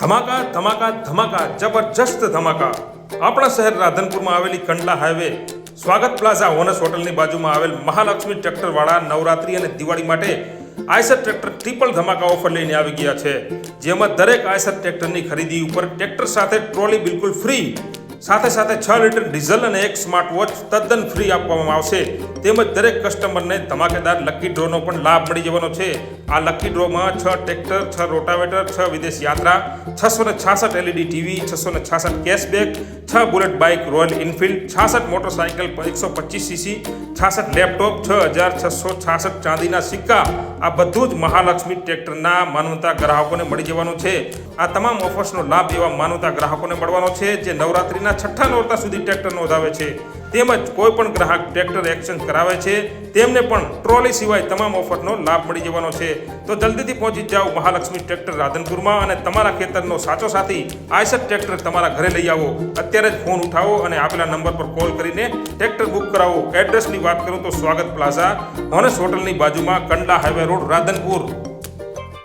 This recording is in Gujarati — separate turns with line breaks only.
ધમાકા ધમાકા ધમાકા, જબરજસ્ત ધમાકા. આપણા શહેર રાધનપુરમાં આવેલી કંડલા હાઈવે, સ્વાગત પ્લાઝા હોનસ હોટલની બાજુમાં આવેલ મહાલક્ષ્મી ટ્રેક્ટરવાળા નવરાત્રી અને દિવાળી માટે આયસર ટ્રેક્ટર ટ્રિપલ ધમાકા ઓફર લઈને આવી ગયા છે. જેમાં દરેક આયસર ટ્રેક્ટરની ખરીદી ઉપર ટ્રેક્ટર સાથે ટ્રોલી બિલકુલ ફ્રી સાથે સાથે છ લીટર ડીઝલ અને એક સ્માર્ટ વોચ તદ્દન ફ્રી આપવામાં આવશે. તેમજ દરેક કસ્ટમરને ધમાકેદાર લકી ડ્રોનો પણ લાભ મળી જવાનો છે. આ લકી ડ્રોમાં છ ટ્રેક્ટર છ રોટાવેટર છ વિદેશ યાત્રા છસો ને છાસઠ એલઈડી ટીવી છસો ને છાસઠ કેશબેક છ બુલેટ બાઇક રોયલ એનફિલ્ડ છાસઠ મોટરસાઇકલ એકસો પચીસ સીસી છાસઠ લેપટોપ છ હજાર છસો છાસઠ ચાંદીના સિક્કા. આ બધું જ મહાલક્ષ્મી ટ્રેક્ટરના માનવતા ગ્રાહકોને મળી જવાનું છે. આ તમામ ઓફર્સનો લાભ એવા માનવતા ગ્રાહકોને મળવાનો છે, જે નવરાત્રીના છઠ્ઠા નોરતા સુધી ટ્રેક્ટર નોંધાવે છે. તેમજ કોઈ પણ ગ્રાહક ટ્રેક્ટર એક્સચેન્જ કરાવે છે. તેમને પણ ટ્રોલી સિવાય તમામ ઓફરનો લાભ મળી જવાનો છે. તો જલ્દીથી પહોંચી જાઓ મહાલક્ષ્મી ટ્રેક્ટર રાધનપુરમાં અને તમારા ખેતરનો સાચો સાથી આયસર ટ્રેક્ટર તમારા ઘરે લઈ આવો. અત્યારે જ ફોન ઉઠાવો અને આપેલા નંબર પર કોલ કરીને ટ્રેક્ટર બુક કરાવો. એડ્રેસની વાત કરું તો સ્વાગત પ્લાઝા હોનેસ હોટલની બાજુમાં કંડલા હાઈવે રોડ, રાધનપુર.